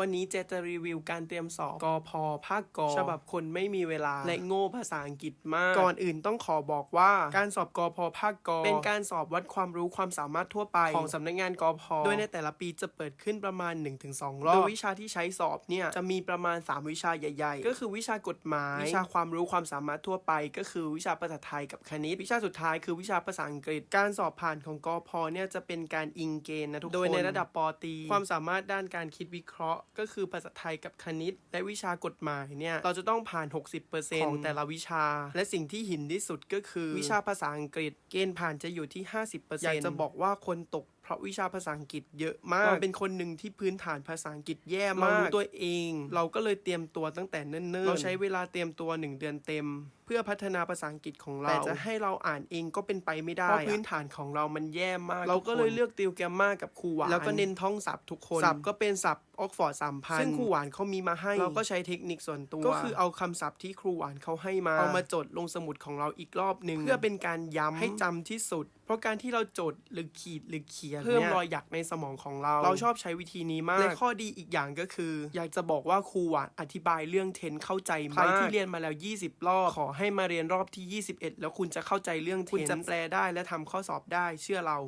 วันนี้เจจะรีวิวการเตรียมสอบกอพอภาคกอฉบับคนไม่มีเวลา และโง่ภาษาอังกฤษมาก ก่อนอื่นต้องขอบอกว่า การสอบกอพอภาคกอเป็นการสอบวัดความรู้ความสามารถทั่วไป ของสำนักงานกอพอโดยในแต่ละปีจะเปิดขึ้นประมาณ 1-2 รอบโดยวิชาที่ใช้สอบเนี่ยจะมีประมาณ 3 วิชาใหญ่ๆ ก็คือวิชากฎหมาย วิชาความรู้ความสามารถทั่วไป ก็คือวิชาภาษาไทยกับคณิต วิชาสุดท้ายคือวิชาภาษาอังกฤษ การสอบผ่านของกอพอเนี่ยจะเป็นการอิงเกณฑ์นะทุกคนโดยในระดับปอตรีความสามารถด้านการคิดวิเคราะห์ก็คือภาษาไทยกับคณิต และวิชากฎหมายเนี่ยเราจะต้องผ่าน 60%ของแต่ละวิชา และสิ่งที่หินที่สุดก็คือ วิชาภาษาอังกฤษ เกณฑ์ผ่านจะอยู่ที่ 50%อยากจะบอกว่าคนตก เพราะวิชาภาษาอังกฤษเยอะมากเราเป็นคนหนึ่งที่พื้นฐานภาษาอังกฤษแย่มากเรารู้ตัวเอง เราก็เลยเตรียมตัวตั้งแต่เนิ่นๆ เราใช้เวลาเตรียมตัว 1 เดือนเต็ม เพื่อพัฒนาภาษาอังกฤษของเรา แต่จะให้เราอ่านเองก็เป็นไปไม่ได้ เพราะพื้นฐานของเรามันแย่มาก เราก็เลยเลือกติวแกรมมากับครูหวาน แล้วก็เน้นท่องศัพท์ทุกคน ศัพท์ก็เป็นศัพท์ออกฟอร์ดสามพันซึ่งครูหวานเขามีมาให้ เราก็ใช้เทคนิคส่วนตัว ก็คือเอาคำศัพท์ที่ครูหวานเขาให้มา เอามาจดลงสมุดของเราอีกรอบหนึ่งเพื่อเป็นการย้ำให้จำที่สุด เพราะการที่เราจดหรือขีดหรือเขียนเพิ่มรอยหยักในสมองของเรา เราชอบใช้วิธีนี้มากและข้อดีอีกอย่างก็คือ อยากจะบอกว่าครูหวานอธิบายเรื่องเทนเข้าใจมากใครที่เรียนมาแล้ว 20 รอบ ขอให้มาเรียนรอบที่ 21 แล้วคุณจะเข้าใจเรื่องเทนคุณจะแปลได้และทำข้อสอบได้เชื่อเรา